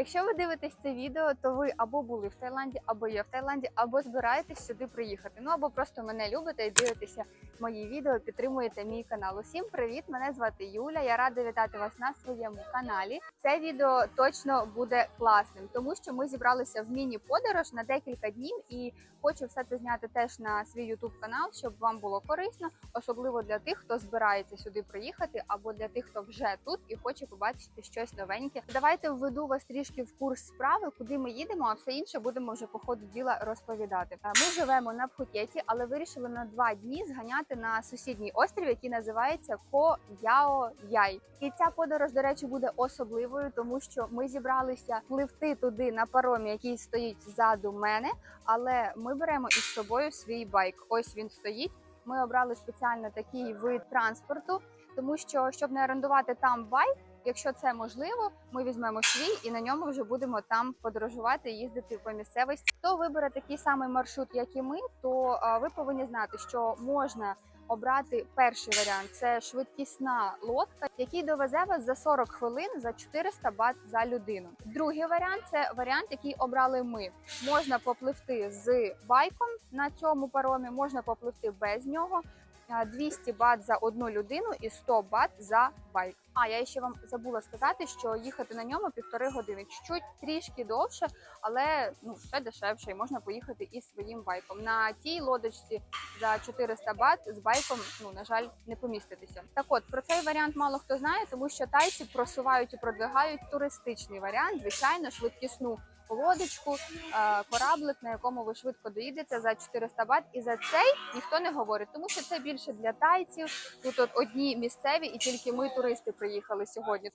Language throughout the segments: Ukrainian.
Якщо ви дивитесь це відео, то ви або були в Таїланді, або є в Таїланді, або збираєтесь сюди приїхати. Ну або просто мене любите і дивитеся мої відео, підтримуєте мій канал. Усім привіт! Мене звати Юля. Я рада вітати вас на своєму каналі. Це відео точно буде класним, тому що ми зібралися в міні-подорож на декілька днів, і хочу все це зняти теж на свій YouTube канал, щоб вам було корисно, особливо для тих, хто збирається сюди приїхати, або для тих, хто вже тут і хоче побачити щось новеньке. Давайте введу вас трішки в курс справи, куди ми їдемо, а все інше будемо вже по ходу діла розповідати. Е, Ми живемо на Пхукеті, але вирішили на два дні зганяти на сусідній острів, який називається Ко Яо Яй. І ця подорож, до речі, буде особливою, тому що ми зібралися пливти туди на паромі, який стоїть ззаду мене. Але ми беремо із собою свій байк. Ось він стоїть. Ми обрали спеціально такий вид транспорту, тому що щоб не орендувати там байк. Якщо це можливо, ми візьмемо свій і на ньому вже будемо там подорожувати, їздити по місцевості. Хто вибере такий самий маршрут, як і ми, то ви повинні знати, що можна обрати перший варіант це швидкісна лодка, який довезе вас за 40 хвилин за 400 бат за людину. Другий варіант це варіант, який обрали ми. Можна попливти з байком на цьому паромі, можна попливти без нього. А, 200 бат за одну людину і 100 бат за байк. А я ще вам забула сказати, що їхати на ньому півтори години, чуть трішки довше, але ну ще дешевше, і можна поїхати із своїм байком. На тій лодочці за 400 бат з байком, ну на жаль, не поміститися. Так от про цей варіант мало хто знає, тому що тайці просувають і продвигають туристичний варіант, звичайно, швидкісну лодочку, е, кораблик, на якому ви швидко доїдете за 400 бат. І за цей ніхто не говорить, тому що це більше для тайців. Тут от одні місцеві, і тільки ми, туристи, приїхали сьогодні.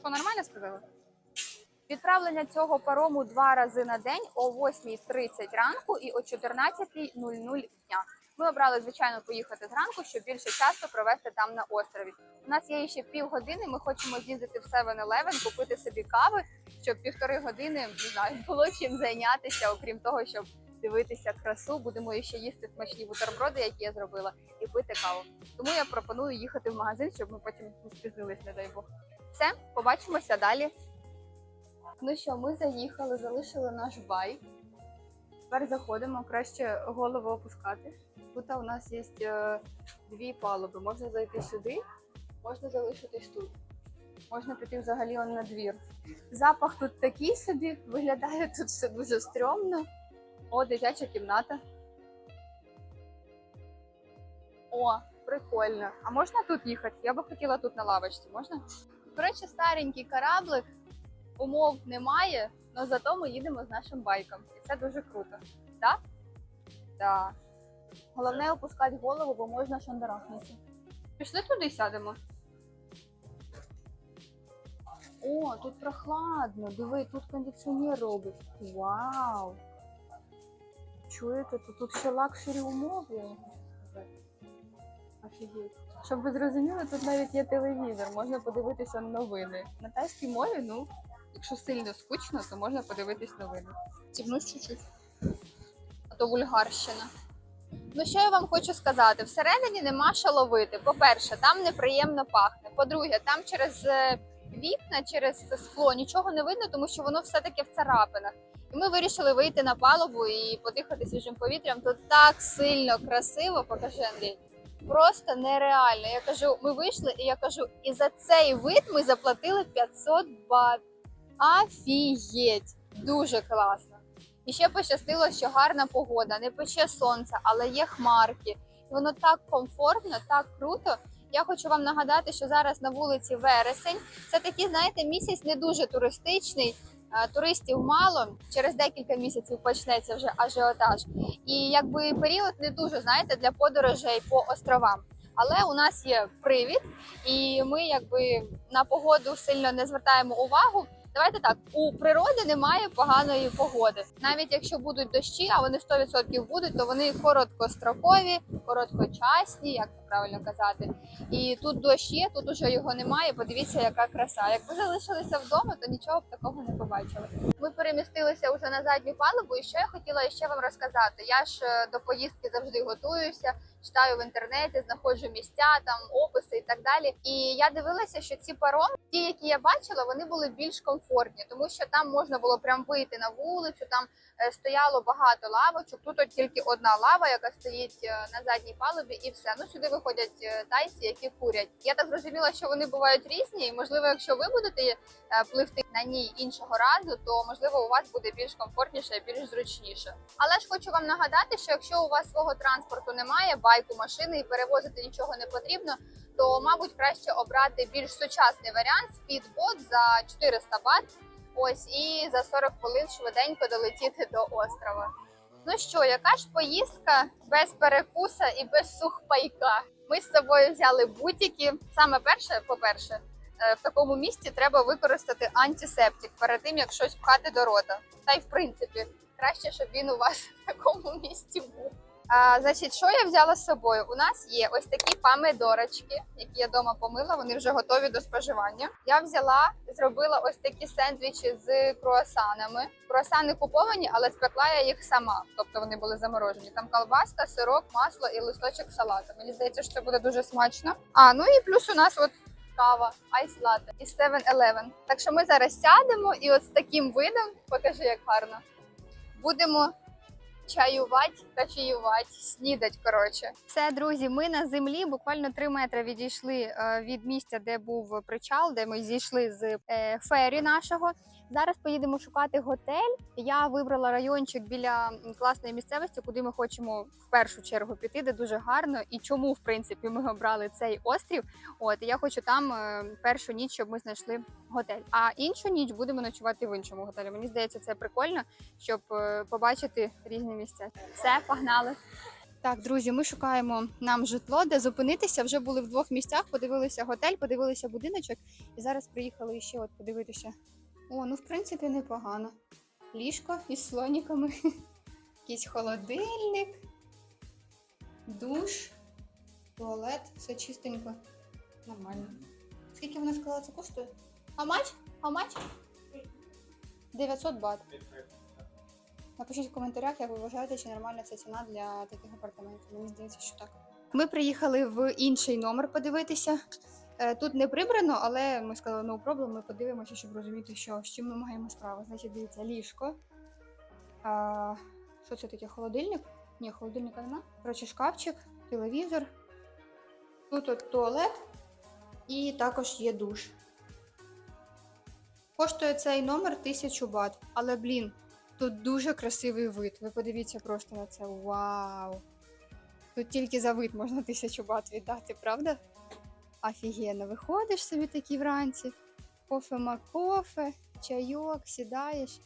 Що нормально сказали? Відправлення цього парому два рази на день о 8.30 ранку і о 14.00 дня. Ми обрали, звичайно, поїхати зранку, щоб більше часу провести там на острові. У нас є ще півгодини. Ми хочемо з'їздити в 7-Eleven, купити собі кави, щоб півтори години не знаю, було чим зайнятися, окрім того, щоб дивитися красу. Будемо ще їсти смачні бутерброди, які я зробила, і пити каву. Тому я пропоную їхати в магазин, щоб ми потім не спізнились, не дай Бог. Все, побачимося далі. Ну що, ми заїхали, залишили наш байк. Тепер заходимо, краще голову опускати. Тут у нас є е, дві палуби. Можна зайти сюди, можна залишитись тут. Можна піти взагалі на двір. Запах тут такий собі, виглядає тут все дуже стрьомно. О, дитяча кімната. О, прикольно. А можна тут їхати? Я би хотіла тут на лавочці, можна? Коротше, старенький кораблик, умов немає, але зато ми їдемо з нашим байком. І це дуже круто. Так? Так. Головне опускати голову, бо можна шандарахнутися. Пішли туди сядемо. О, тут прохладно. Диви, тут кондиціонер робить. Вау! Чуєте, тут, тут ще лакшері умови. Офігеть. Щоб ви зрозуміли, тут навіть є телевізор, можна подивитися новини. На тайській мові, ну, якщо сильно скучно, то можна подивитись новини. Тівнусь чуть-чуть. А то вульгарщина. Ну, що я вам хочу сказати? Всередині нема що ловити. По-перше, там неприємно пахне. По-друге, там через е, вікна, через скло нічого не видно, тому що воно все-таки в царапинах. І ми вирішили вийти на палубу і подихати свіжим повітрям. Тут так сильно красиво, покажи Андрій. Просто нереально. Я кажу, ми вийшли, і я кажу, і за цей вид ми заплатили 500 бат. Афієть! Дуже класно. І ще пощастило, що гарна погода, не пече сонце, але є хмарки. І воно так комфортно, так круто. Я хочу вам нагадати, що зараз на вулиці вересень. Це такий, знаєте, місяць не дуже туристичний. Туристів мало через декілька місяців почнеться вже ажіотаж. І якби період не дуже знаєте для подорожей по островам. Але у нас є привід, і ми якби на погоду сильно не звертаємо увагу. Давайте так, у природи немає поганої погоди. Навіть якщо будуть дощі, а вони 100% будуть, то вони короткострокові, короткочасні, як правильно казати. І тут дощ є, тут уже його немає. Подивіться, яка краса. Якби залишилися вдома, то нічого б такого не побачили. Ми перемістилися вже на задню палубу, і що я хотіла ще вам розказати. Я ж е, до поїздки завжди готуюся. Читаю в інтернеті, знаходжу місця, там описи і так далі. І я дивилася, що ці пароми, ті, які я бачила, вони були більш комфортні, тому що там можна було прям вийти на вулицю, там стояло багато лавочок. Тут от тільки одна лава, яка стоїть е, на задній палубі, і все. Ну сюди виходять е, тайці, які курять. Я так зрозуміла, що вони бувають різні, і можливо, якщо ви будете е, пливти на ній іншого разу, то можливо у вас буде більш комфортніше більш зручніше. Але ж хочу вам нагадати, що якщо у вас свого транспорту немає, байку, машини і перевозити нічого не потрібно, то мабуть краще обрати більш сучасний варіант спідбот за 400 бат. Ось і за 40 хвилин швиденько долетіти до острова. Ну що, яка ж поїздка без перекуса і без сухпайка? Ми з собою взяли бутики. Саме перше, по-перше, е, в такому місці треба використати антисептик перед тим, як щось пхати до рота. Та й в принципі, краще, щоб він у вас в такому місці був. А, значить, що я взяла з собою? У нас є ось такі помидорочки, які я вдома помила, вони вже готові до споживання. Я взяла, зробила ось такі сендвічі з круасанами. Круасани куповані, але спекла я їх сама, тобто вони були заморожені. Там колбаска, сирок, масло і листочок салату. Мені здається, що це буде дуже смачно. А ну і плюс у нас от кава, айс латте із 7-Eleven. Так що ми зараз сядемо і от з таким видом, покажи, як гарно, будемо чаювати, кофеювати, снідать. Коротше, все, друзі. Ми на землі буквально 3 метри відійшли е, від місця, де був причал, де ми зійшли з е, фері нашого. Зараз поїдемо шукати готель. Я вибрала райончик біля класної місцевості, куди ми хочемо в першу чергу піти, де дуже гарно. І чому в принципі ми обрали цей острів? От я хочу там е, першу ніч, щоб ми знайшли готель. А іншу ніч будемо ночувати в іншому готелі. Мені здається, це прикольно, щоб е, побачити різні місця. Все, погнали. Так, друзі, ми шукаємо нам житло, де зупинитися. Вже були в двох місцях, подивилися готель, подивилися будиночок, і зараз приїхали ще от подивитися. О, ну в принципі непогано. Ліжко із слоніками, якийсь холодильник, душ, туалет, все чистенько. Нормально. Скільки вона сказала, це коштує? А мач? А мач? 900 бат. Напишіть в коментарях, як ви вважаєте, чи нормальна ця ціна для таких апартаментів. Мені здається, що так. Ми приїхали в інший номер подивитися. Е, Тут не прибрано, але ми сказали, no problem, ми подивимося, щоб розуміти, що, з чим ми маємо справу. Значить, дивіться, ліжко. А, що це таке? Холодильник? Ні, холодильника нема. Коротше, шкафчик, телевізор. Тут от туалет і також є душ. Коштує цей номер 1000 бат. Але, блін, тут дуже красивий вид. Ви подивіться просто на це. Вау! Тут тільки за вид можна 1000 бат віддати, правда? Офігенно, виходиш собі такі вранці, кофе макофе, чайок, сідаєш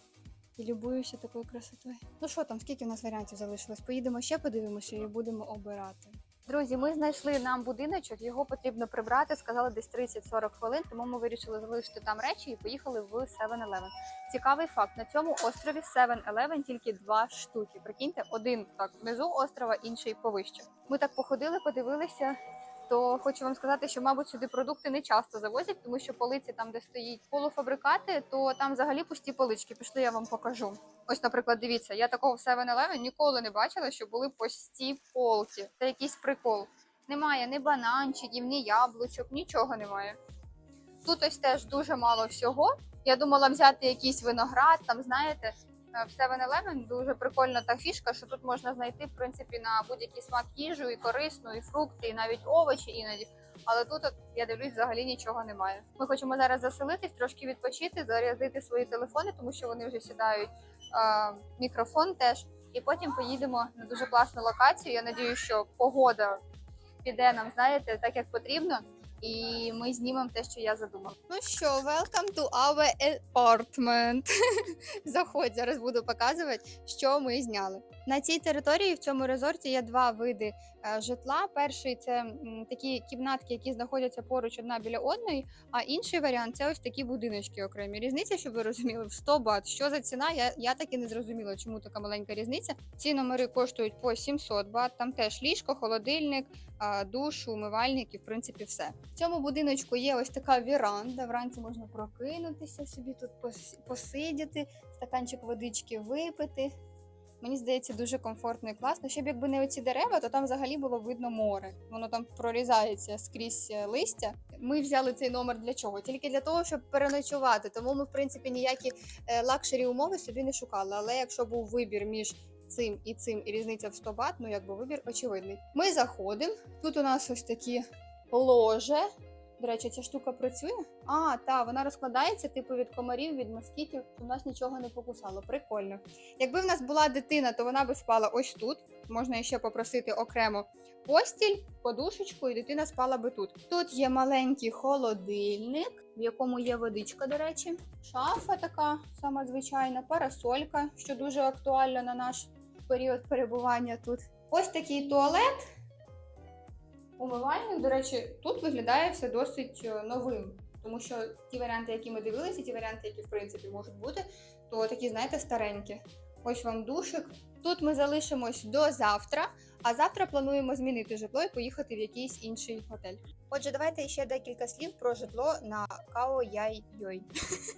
і любуєшся такою красотою. Ну що там, скільки в нас варіантів залишилось? Поїдемо ще подивимося і будемо обирати. Друзі, ми знайшли нам будиночок, його потрібно прибрати. Сказали десь 30-40 хвилин, тому ми вирішили залишити там речі і поїхали в 7-Eleven. Цікавий факт: на цьому острові 7-Eleven тільки два штуки. Прикиньте, один так внизу острова, інший повище. Ми так походили, подивилися. То хочу вам сказати, що, мабуть, сюди продукти не часто завозять, тому що полиці там, де стоїть полуфабрикати, то там взагалі пусті полички. Пішли, я вам покажу. Ось, наприклад, дивіться, я такого в 7-Eleven ніколи не бачила, що були пусті полки. Це якийсь прикол. Немає ні бананчиків, ні яблучок, нічого немає. Тут ось теж дуже мало всього. Я думала взяти якийсь виноград, там знаєте. Е, В 7-Eleven дуже прикольна та фішка, що тут можна знайти в принципі на будь-який смак їжу, і корисну, і фрукти, і навіть овочі іноді. Але тут от, я дивлюсь, взагалі нічого немає. Ми хочемо зараз заселитись, трошки відпочити, зарядити свої телефони, тому що вони вже сідають. Е, мікрофон теж. І потім поїдемо на дуже класну локацію. Я надію, що погода піде нам, знаєте, так як потрібно. І ми знімемо те, що я задумала. Ну що, welcome to our apartment. Заходь, зараз буду показувати, що ми зняли. На цій території в цьому резорті є два види е, житла. Перший це такі кімнатки, які знаходяться поруч одна біля одної. А інший варіант це ось такі будиночки окремі. Різниця, щоб ви розуміли, в 100 бат. Що за ціна? Я, я так і не зрозуміла, чому така маленька різниця. Ці номери коштують по 700 бат. Там теж ліжко, холодильник, душ, умивальник і в принципі все. В цьому будиночку є ось така віранда. Вранці можна прокинутися собі тут пос- посидіти, стаканчик водички випити. Мені здається, дуже комфортно і класно. Щоб якби не оці дерева, то там взагалі було видно море. Воно там прорізається скрізь е, листя. Ми взяли цей номер для чого? Тільки для того, щоб переночувати. Тому ми, в принципі, ніякі е, лакшері умови собі не шукали. Але якщо був вибір між цим і цим, і різниця в 100 бат, ну якби вибір очевидний. Ми заходимо. Тут у нас ось такі ложе. До речі, ця штука працює. А, та вона розкладається, типу від комарів, від москітів. У нас нічого не покусало. Прикольно. Якби в нас була дитина, то вона би спала ось тут. Можна ще попросити окремо постіль, подушечку, і дитина спала би тут. Тут є маленький холодильник, в якому є водичка, до речі, шафа така сама звичайна, парасолька, що дуже актуально на наш період перебування тут. Ось такий туалет. Умивальник, до речі, тут виглядає все досить е, новим, тому що ті варіанти, які ми дивилися, ті варіанти, які в принципі можуть бути, то такі, знаєте, старенькі. Ось вам душик. Тут ми залишимось до завтра, а завтра плануємо змінити житло і поїхати в якийсь інший готель. Отже, давайте ще декілька слів про житло на Као Яй Йой.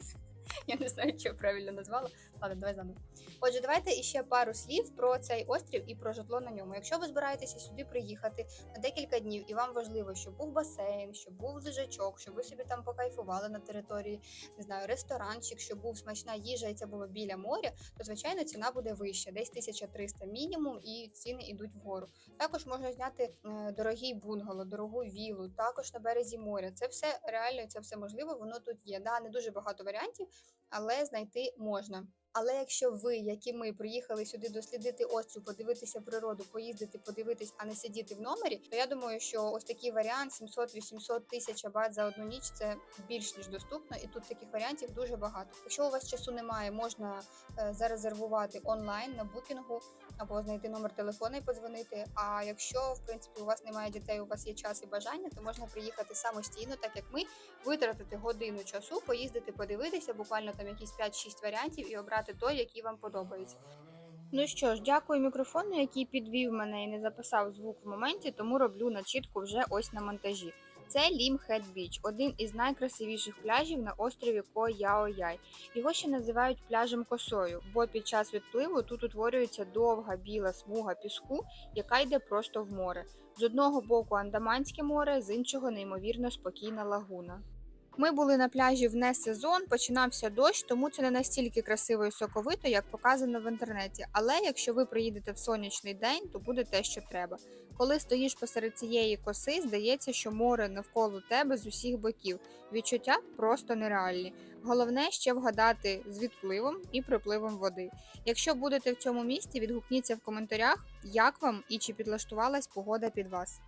Я не знаю, що правильно назвала. Ладно, давай заново. Отже, давайте іще пару слів про цей острів і про житло на ньому. Якщо ви збираєтеся сюди приїхати на декілька днів, і вам важливо, щоб був басейн, щоб був лежачок, щоб ви собі там покайфували на території, не знаю, ресторанчик, щоб був смачна їжа, і це було біля моря, то звичайно ціна буде вища, десь 1300 мінімум, і ціни йдуть вгору. Також можна зняти е, дорогий бунгало, дорогу вілу, також на березі моря. Це все реально, це все можливо. Воно тут є. Да, не дуже багато варіантів, але знайти можна. Але якщо ви, як і ми, приїхали сюди дослідити острів, подивитися природу, поїздити, подивитись, а не сидіти в номері, то я думаю, що ось такий варіант 700-800 тисяч абат за одну ніч це більш ніж доступно, і тут таких варіантів дуже багато. Якщо у вас часу немає, можна е, зарезервувати онлайн на букінгу або знайти номер телефону і подзвонити. А якщо в принципі у вас немає дітей, у вас є час і бажання, то можна приїхати самостійно, так як ми, витратити годину часу, поїздити, подивитися, буквально там якісь 5-6 варіантів і обрати той, який вам подобається. Ну що ж, дякую мікрофону, який підвів мене і не записав звук в моменті, тому роблю начітку вже ось на монтажі. Це Лімхед Біч, один із найкрасивіших пляжів на острові Ко Яо Його ще називають пляжем косою, бо під час відпливу тут утворюється довга біла смуга піску, яка йде просто в море. З одного боку Андаманське море, з іншого неймовірно спокійна лагуна. Ми були на пляжі в не сезон, починався дощ, тому це не настільки красиво і соковито, як показано в інтернеті. Але якщо ви приїдете в сонячний день, то буде те, що треба. Коли стоїш посеред цієї коси, здається, що море навколо тебе з усіх боків. Відчуття просто нереальні. Головне ще вгадати з відпливом і припливом води. Якщо будете в цьому місті, відгукніться в коментарях, як вам і чи підлаштувалась погода під вас.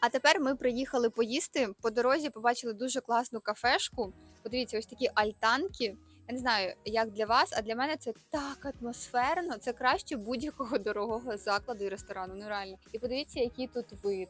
А тепер ми приїхали поїсти. По дорозі побачили дуже класну кафешку. Подивіться, ось такі альтанки. Я не знаю, як для вас, а для мене це так атмосферно. Це краще будь-якого дорогого закладу і ресторану. Ну реально. І подивіться, який тут вид.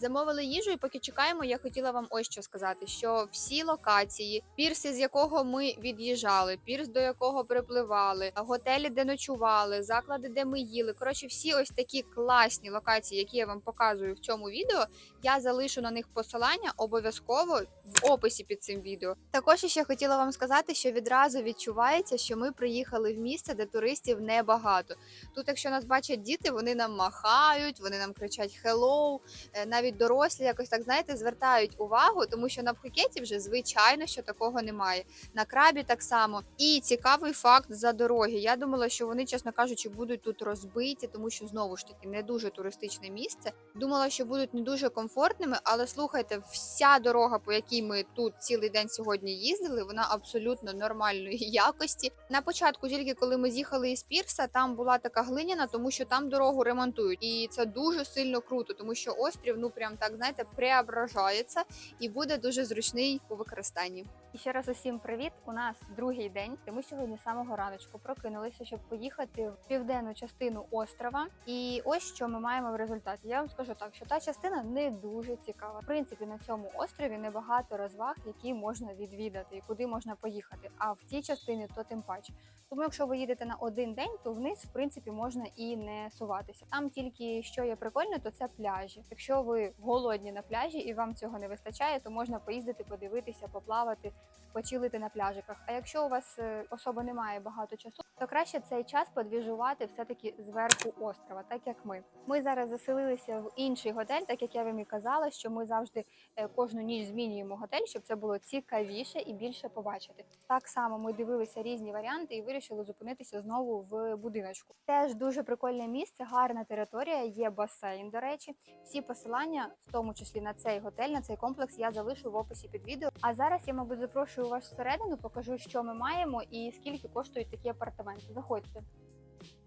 Замовили їжу, і поки чекаємо, я хотіла вам ось що сказати: що всі локації, пірс, з якого ми від'їжджали, пірс, до якого припливали, готелі, де ночували, заклади, де ми їли. Коротше, всі ось такі класні локації, які я вам показую в цьому відео. Я залишу на них посилання обов'язково в описі під цим відео. Також ще хотіла вам сказати, що відразу відчувається, що ми приїхали в місце, де туристів небагато. Тут, якщо нас бачать діти, вони нам махають, вони нам кричать «Hello», е, навіть дорослі якось так знаєте звертають увагу, тому що на Пхукеті вже звичайно що такого немає. На крабі так само. І цікавий факт за дороги. Я думала, що вони, чесно кажучи, будуть тут розбиті, тому що знову ж таки не дуже туристичне місце. Думала, що будуть не дуже комфортними, але слухайте, вся дорога, по якій ми тут цілий день сьогодні їздили, вона абсолютно нормальної якості. На початку, тільки коли ми з'їхали із Пірса, там була така глиняна, тому що там дорогу ремонтують, і це дуже сильно круто, тому що острів, ну прям так знаєте, преображається і буде дуже зручний у використанні. І ще раз усім привіт. У нас другий день. Ми сьогодні з самого раночку прокинулися, щоб поїхати в південну частину острова. І ось що ми маємо в результаті. Я вам скажу так, що та частина не дуже цікава. В принципі, на цьому острові небагато розваг, які можна відвідати і куди можна поїхати. А в тій частині то тим паче. Тому, якщо ви їдете на один день, то вниз в принципі можна і не суватися. Там тільки що є прикольно, то це пляжі. Якщо ви голодні на пляжі і вам цього не вистачає, то можна поїздити, подивитися, поплавати почилити на пляжиках. А якщо у вас е, особо немає багато часу, то краще цей час подвіжувати все-таки зверху острова, так як ми. Ми зараз заселилися в інший готель, так як я вам і казала, що ми завжди е, кожну ніч змінюємо готель, щоб це було цікавіше і більше побачити. Так само ми дивилися різні варіанти і вирішили зупинитися знову в будиночку. Теж дуже прикольне місце, гарна територія, є басейн. До речі, всі посилання, в тому числі на цей готель, на цей комплекс, я залишу в описі під відео. А зараз я, мабуть, запрошую вас всередину, покажу, що ми маємо і скільки коштують такі апартаменти. Заходьте.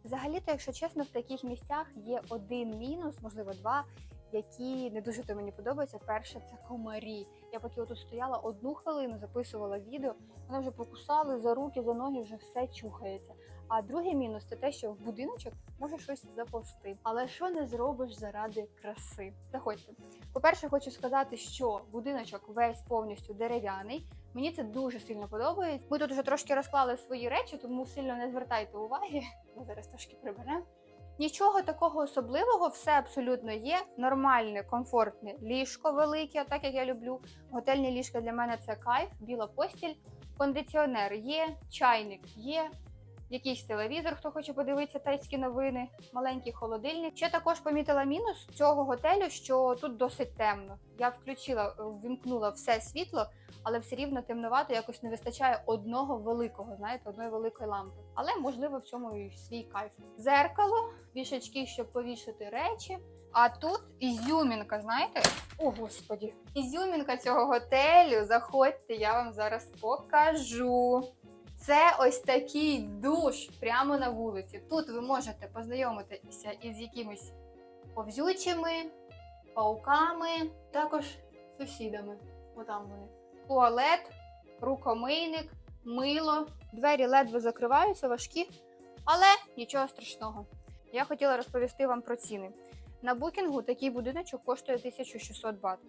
Взагалі-то, якщо чесно, в таких місцях є один мінус, можливо, два, які не дуже то мені подобаються. Перше це комарі. Я поки отут стояла одну хвилину, записувала відео, мене вже покусали за руки, за ноги, вже все чухається. А другий мінус це те, що в будиночок може щось заповзти. Але що не зробиш заради краси? Заходьте. По-перше, хочу сказати, що будиночок весь повністю дерев'яний. Мені це дуже сильно подобається. Ми тут вже трошки розклали свої речі, тому сильно не звертайте уваги. Ми зараз трошки приберемо. Нічого такого особливого, все абсолютно є. Нормальне, комфортне ліжко велике, так як я люблю. Готельні ліжка для мене це кайф, біла постіль, кондиціонер є, чайник є. Якийсь телевізор, хто хоче подивитися тайські новини, маленький холодильник. Ще також помітила мінус цього готелю, що тут досить темно. Я включила, ввімкнула все світло, але все рівно темновато якось не вистачає одного великого, знаєте, одної великої лампи. Але можливо в цьому і свій кайф. Зеркало, вішачки, щоб повішати речі. А тут ізюмінка, знаєте? О, господі, ізюмінка цього готелю. Заходьте, я вам зараз покажу. Це ось такий душ прямо на вулиці. Тут ви можете познайомитися із якимись повзючими, пауками, також сусідами. Отам вони. Туалет, рукомийник, мило. Двері ледве закриваються, важкі, але нічого страшного. Я хотіла розповісти вам про ціни. На букінгу такий будиночок коштує 1600 бат.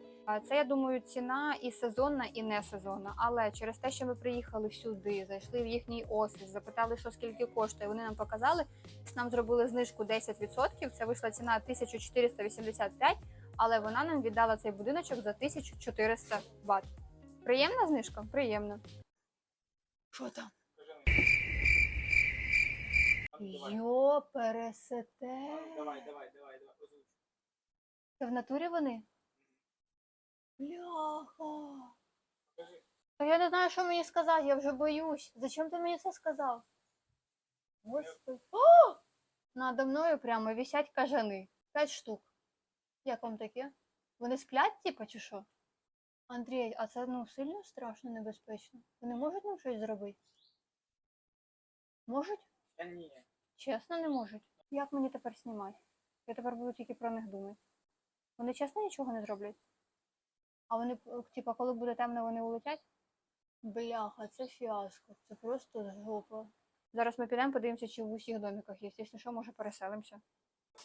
Це, я думаю, ціна і сезонна, і не сезонна. Але через те, що ми приїхали сюди, зайшли в їхній офіс, запитали, що скільки коштує. Вони нам показали, нам зробили знижку 10%. Це вийшла ціна 1485, але вона нам віддала цей будиночок за 1400 бат. Приємна знижка? Приємно. Що там? Йо, пересете. Давай, давай, давай, давай. Це в натурі вони? Бляха. Та я не знаю, що мені сказати, я вже боюсь. Зачем ти мені це сказав? Господи. О! Надо мною прямо висять кажани. П'ять штук. Як вам таке? Вони сплять, типа, чи що? Андрій, а це ну сильно страшно небезпечно. Вони можуть нам щось зробити? Можуть? Та ні. Чесно, не можуть. Як мені тепер знімати? Я тепер буду тільки про них думати. Вони чесно нічого не зроблять? А вони, е, типа, коли буде темно, вони улетять? Бляха, це фіаско. Це просто жопа. Зараз ми підемо, подивимося, чи в усіх домиках є. Якщо що, може переселимося.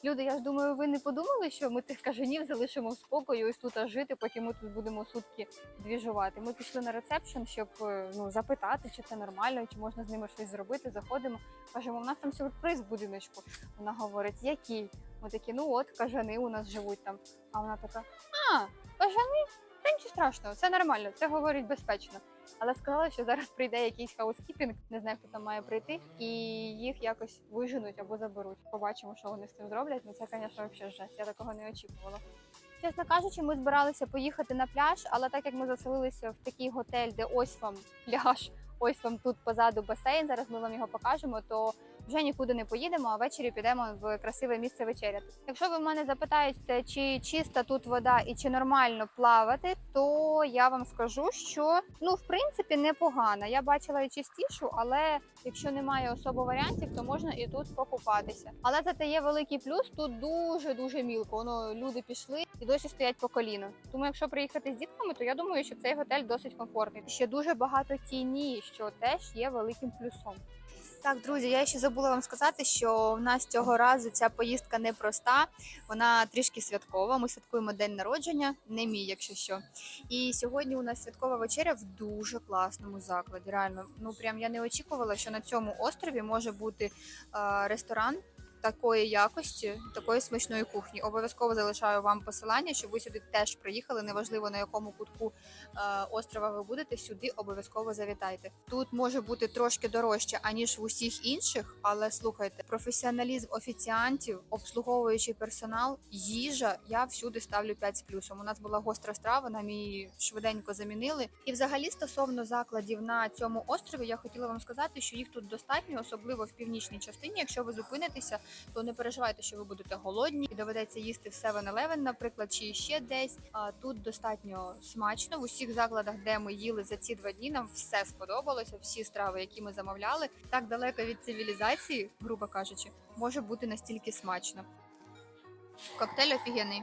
Люди, я ж думаю, ви не подумали, що ми цих кажанів залишимо в спокої, ось тут жити, поки ми тут будемо сутки двіжувати. Ми пішли на ресепшн, щоб е, ну, запитати, чи це нормально, чи можна з ними щось зробити. Заходимо, кажемо, у нас там сюрприз в будиночку. Вона говорить, який? Ми такі, ну от, кажани у нас живуть там. А вона така: а, кажани? Нічого страшного, це нормально, це говорить безпечно. Але сказала, що зараз прийде якийсь хаускіпінг, не знаю, хто там має прийти, і їх якось виженуть або заберуть. Побачимо, що вони з цим зроблять. Ну це, звісно, взагалі жесть. Я такого не очікувала. Чесно кажучи, ми збиралися поїхати на пляж, але так як ми заселилися в такий готель, де ось вам пляж, ось вам тут позаду басейн. Зараз ми вам його покажемо. То вже нікуди не поїдемо, а ввечері підемо в красиве місце вечеряти. Якщо ви мене запитаєте, чи чиста тут вода і чи нормально плавати, то я вам скажу, що ну в принципі непогана. Я бачила і чистішу, але якщо немає особо варіантів, то можна і тут покупатися. Але зате є великий плюс. Тут дуже дуже мілко. Воно люди пішли і досі стоять по коліно. Тому, якщо приїхати з дітками, то я думаю, що цей готель досить комфортний. Ще дуже багато тіні, що теж є великим плюсом. Так, друзі, я ще забула вам сказати, що в нас цього разу ця поїздка не проста, вона трішки святкова. Ми святкуємо день народження, не мій, якщо що. І сьогодні у нас святкова вечеря в дуже класному закладі. Реально, ну прям я не очікувала, що на цьому острові може бути е, ресторан такої якості, такої смачної кухні. Обов'язково залишаю вам посилання, щоб ви сюди теж приїхали. Неважливо на якому кутку е, острова ви будете. Сюди обов'язково завітайте. Тут може бути трошки дорожче аніж в усіх інших, але слухайте, професіоналізм офіціантів, обслуговуючий персонал, їжа. Я всюди ставлю 5 з плюсом. У нас була гостра страва, нам її швиденько замінили. І взагалі стосовно закладів на цьому острові, я хотіла вам сказати, що їх тут достатньо, особливо в північній частині. Якщо ви зупинитеся, то не переживайте, що ви будете голодні і доведеться їсти в 7-Eleven, наприклад, чи ще десь. А тут достатньо смачно. В усіх закладах, де ми їли за ці два дні, нам все сподобалося. Всі страви, які ми замовляли, так далеко від цивілізації, грубо кажучи, може бути настільки смачно. Коктейль офігенний.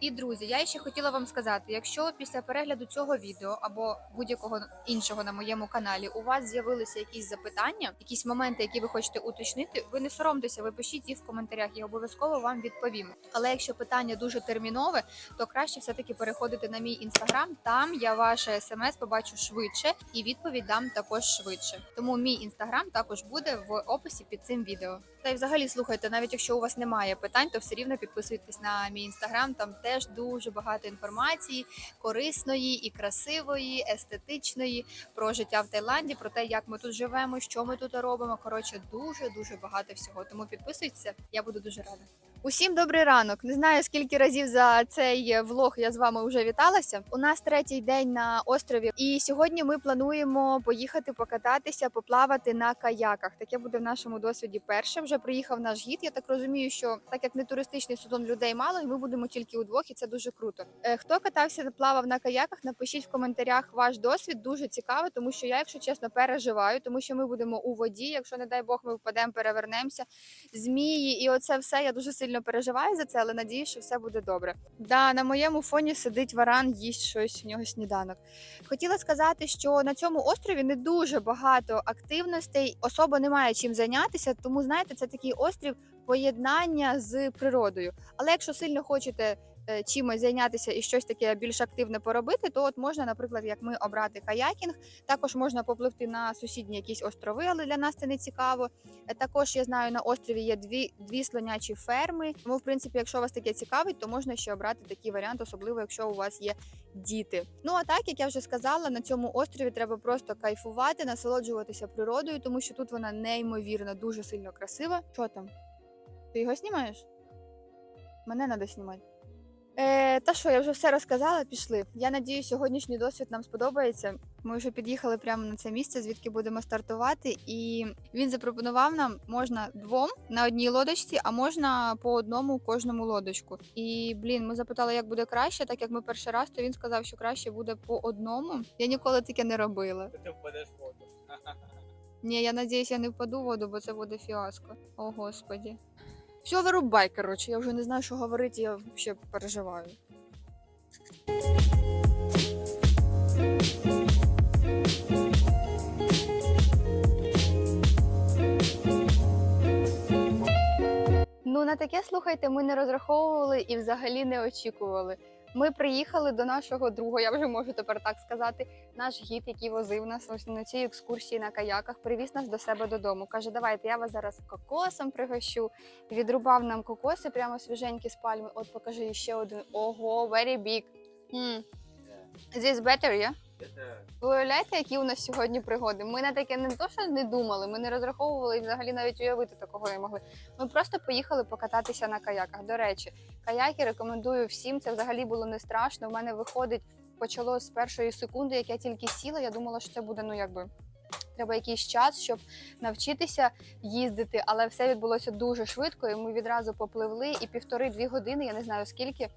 І друзі, я ще хотіла вам сказати: якщо після перегляду цього відео або будь-якого іншого на моєму каналі у вас з'явилися якісь запитання, якісь моменти, які ви хочете уточнити, ви не соромтеся, ви пишіть їх в коментарях, я обов'язково вам відповім. Але якщо питання дуже термінове, то краще все-таки переходити на мій інстаграм. Там я ваше смс побачу швидше і відповідь дам також швидше. Тому мій інстаграм також буде в описі під цим відео. Та й взагалі слухайте, навіть якщо у вас немає питань, то все рівно підписуйтесь на мій інстаграм. Там теж дуже багато інформації корисної і красивої, естетичної про життя в Таїланді, про те, як ми тут живемо, що ми тут робимо. Коротше, дуже дуже багато всього. Тому підписуйтеся, я буду дуже рада. Усім добрий ранок. Не знаю скільки разів за цей влог я з вами вже віталася. У нас третій день на острові, і сьогодні ми плануємо поїхати покататися, поплавати на каяках. Таке буде в нашому досвіді перше. Вже приїхав наш гід. Я так розумію, що так як не туристичний сезон людей мало, і ми будемо тільки удвох, і це дуже круто. Е, Хто катався, плавав на каяках? Напишіть в коментарях ваш досвід. Дуже цікаво, тому що я, якщо чесно, переживаю, тому що ми будемо у воді. Якщо не дай Бог, ми впадемо, перевернемося. Змії, і оце все. Я дуже сильно переживаю за це, але надіюсь, що все буде добре. Да, на моєму фоні сидить варан, їсть щось у нього сніданок. Хотіла сказати, що на цьому острові не дуже багато активностей, особа не має чим зайнятися, тому знаєте, це такий острів поєднання з природою. Але якщо сильно хочете чимось зайнятися і щось таке більш активне поробити, то от можна, наприклад, як ми обрати каякінг. Також можна попливти на сусідні якісь острови, але для нас це не цікаво. Е, Також я знаю, на острові є дві, дві слонячі ферми. Тому, в принципі, якщо вас таке цікавить, то можна ще обрати такий варіант, особливо якщо у вас є діти. Ну а так, як я вже сказала, на цьому острові треба просто кайфувати, насолоджуватися природою, тому що тут вона неймовірно, дуже сильно красива. Що там? Ти його знімаєш? Мене треба знімати. Е, та що, я вже все розказала, пішли. Я надію, сьогоднішній досвід нам сподобається. Ми вже під'їхали прямо на це місце, звідки будемо стартувати. І він запропонував нам можна двом на одній лодочці, а можна по одному кожному лодочку. І блін, ми запитали, як буде краще, так як ми перший раз, то він сказав, що краще буде по одному. Я ніколи таке не робила. Ти впадеш в воду. Ні, я надіюсь, я не впаду в воду, бо це буде фіаско. О, господі. Все, вирубай, коротше, я вже не знаю, що говорити, я ще переживаю. Ну, на таке, слухайте, ми не розраховували і взагалі не очікували. Ми приїхали до нашого друга, я вже можу тепер так сказати. Наш гід, який возив нас на цій екскурсії на каяках, привіз нас до себе додому. Каже, давайте я вас зараз кокосом пригощу. Відрубав нам кокоси прямо свіженькі з пальми. От покажи ще один. Ого, very big. Mm. This better, yeah? Ви уявляєте, які у нас сьогодні пригоди? Ми на таке не то, що не думали, ми не розраховували і взагалі навіть уявити такого не могли. Ми просто поїхали покататися на каяках. До речі, каяки рекомендую всім. Це взагалі було не страшно. У мене виходить почало з першої секунди, як я тільки сіла. Я думала, що це буде ну якби. Треба якийсь час, щоб навчитися їздити, але все відбулося дуже швидко, і ми відразу попливли. І півтори-дві години, я не знаю скільки,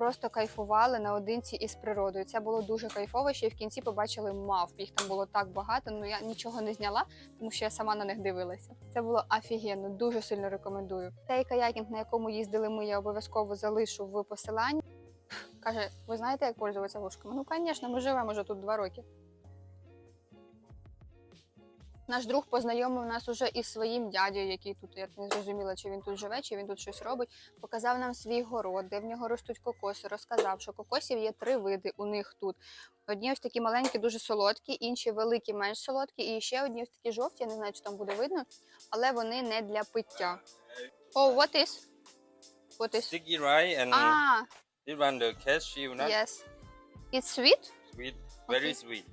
просто кайфували наодинці із природою. Це було дуже кайфово. Ще й в кінці побачили мавп. Їх там було так багато. Ну я нічого не зняла, тому що я сама на них дивилася. Це було офігенно, дуже сильно рекомендую. Цей каякінг, на якому їздили ми, я обов'язково залишу в посиланні. Каже, ви знаєте, як пользуватися вушками? Ну, звісно, ми живемо вже тут два роки. Наш друг познайомив нас уже із своїм дядею, який тут, я не зрозуміла, чи він тут живе, чи він тут щось робить. Показав нам свій город, де в нього ростуть кокоси. Розказав, що кокосів є три види у них тут. Одні ось такі маленькі, дуже солодкі, інші великі, менш солодкі, і ще одні ось такі жовті, я не знаю, чи там буде видно, але вони не для пиття. Oh, what is? What is? Sticky rice and Ah, this one the cashew nut. yes. It's sweet? Sweet, very Okay. sweet.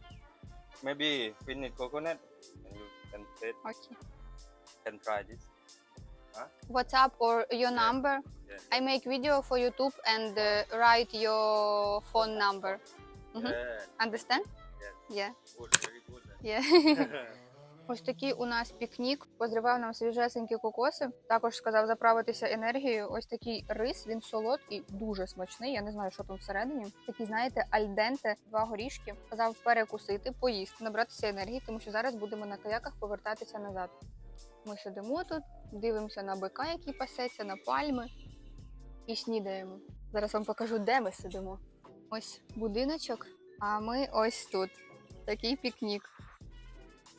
Maybe finished coconut and you can taste, Okay. can try this. WhatsApp or your number? Yes. I make video for YouTube and uh, write your phone number. Mhm. Yeah, Understand? yes. Yeah. Good, very good. Yeah. Ось такий у нас пікнік. Позривав нам свіжесенькі кокоси. Також сказав заправитися енергією. Ось такий рис, він солодкий, дуже смачний. Я не знаю, що там всередині. Такі, знаєте, альденте, два горішки. Сказав перекусити, поїсти, набратися енергії, тому що зараз будемо на каяках повертатися назад. Ми сидимо тут, дивимося на бика, який пасеться, на пальми і снідаємо. Зараз вам покажу, де ми сидимо. Ось будиночок, а ми ось тут. Такий пікнік.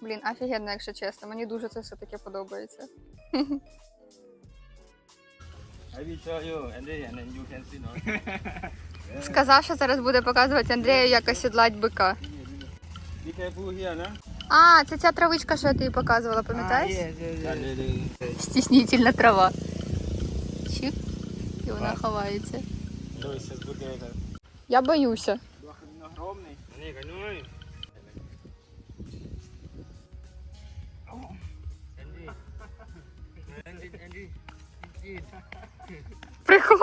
Блін, офігенно, якщо чесно. Мені дуже це все таке подобається. I will show you and and then you can see now. Сказав, що зараз буде показувати Андрію, як осідлать бика. Be careful here, no? А, це ця травичка, що я тобі показувала, пам'ятаєш? Uh, Стіснітельна трава. Чик. І вона ховається. there. Я боюся. Огромний. Прикол?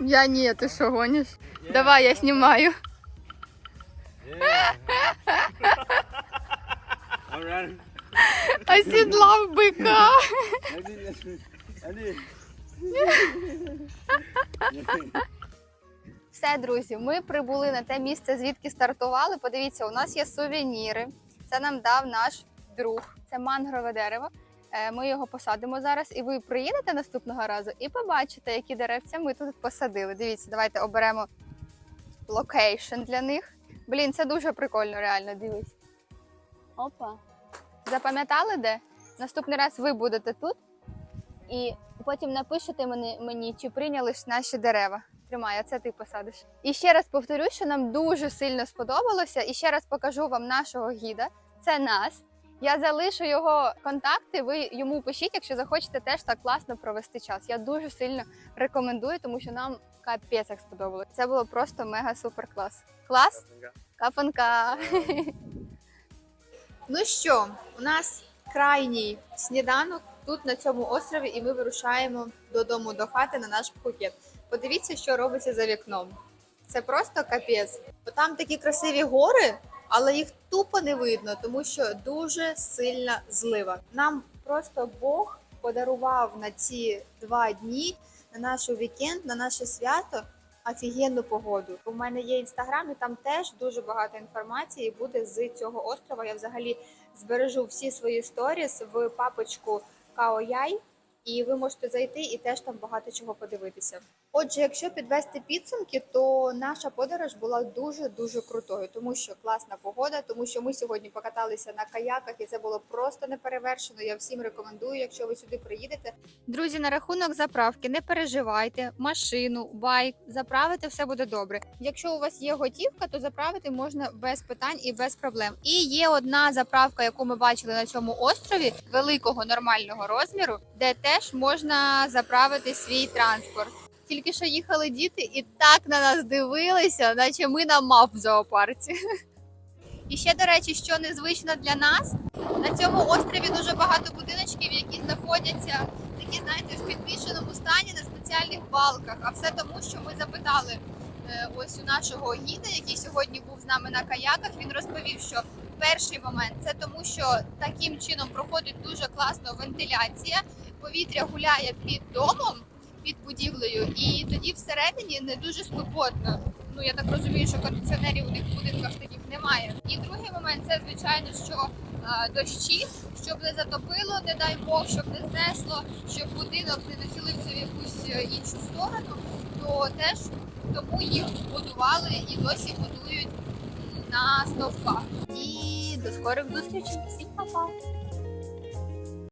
Я ні, ти що гониш? Давай, я. Alright. Осідлав бика. Все, друзі, ми прибули на те місце, звідки стартували. Подивіться, у нас є сувеніри. Це нам дав наш друг. Це мангрове дерево. Е, Ми його посадимо зараз, і ви приїдете наступного разу і побачите, які деревця ми тут посадили. Дивіться, давайте оберемо локейшн для них. Блін, це дуже прикольно, реально. Дивись. Опа. Запам'ятали де? Наступний раз ви будете тут і потім напишете мені, мені чи прийняли ж наші дерева. Тримай, а це ти посадиш. І ще раз повторю, що нам дуже сильно сподобалося. І ще раз покажу вам нашого гіда. Це нас. Я залишу його контакти. Ви йому пишіть, якщо захочете теж так класно провести час. Я дуже сильно рекомендую, тому що нам капець як сподобалося. Це було просто мега супер клас. Клас? Капанка. Ну що, у нас крайній сніданок тут на цьому острові, і ми вирушаємо додому до хати на наш пхукет. Подивіться, що робиться за вікном. Це просто капець. Бо там такі красиві гори, але їх тупо не видно, тому що дуже сильна злива. Нам просто Бог подарував на ці два дні, на наш вікенд, на наше свято. Офігенну погоду. У мене є інстаграм, і там теж дуже багато інформації буде з цього острова. Я взагалі збережу всі свої сторіс в папочку Каояй, і ви можете зайти і теж там багато чого подивитися. Отже, якщо підвести підсумки, то наша подорож була дуже дуже крутою, тому що класна погода, тому що ми сьогодні покаталися на каяках, і це було просто неперевершено. Я всім рекомендую, якщо ви сюди приїдете. Друзі, на рахунок заправки, не переживайте, машину, байк, заправити все буде добре. Якщо у вас є готівка, то заправити можна без питань і без проблем. І є одна заправка, яку ми бачили на цьому острові, великого нормального розміру, де теж можна заправити свій транспорт. Тільки що їхали діти і так на нас дивилися, наче ми на мав в зоопарці. І ще, до речі, що незвично для нас, на цьому острові дуже багато будиночків, які знаходяться такі, знаєте, в підвішеному стані на спеціальних балках. А все тому, що ми запитали е, ось у нашого гіда, який сьогодні був з нами на каяках. Він розповів, що перший момент це тому, що таким чином проходить дуже класно вентиляція, повітря гуляє під домом, під будівлею, і тоді всередині не дуже спекотно. Ну я так розумію, що кондиціонерів у них в будинках таких немає. І другий момент це звичайно, що е, дощі, щоб не затопило, не дай Бог, щоб не знесло, щоб будинок не нахилився в якусь е, іншу сторону, то теж тому їх будували і досі будують на стовпах. І до скорих зустрічей. Всім па-па!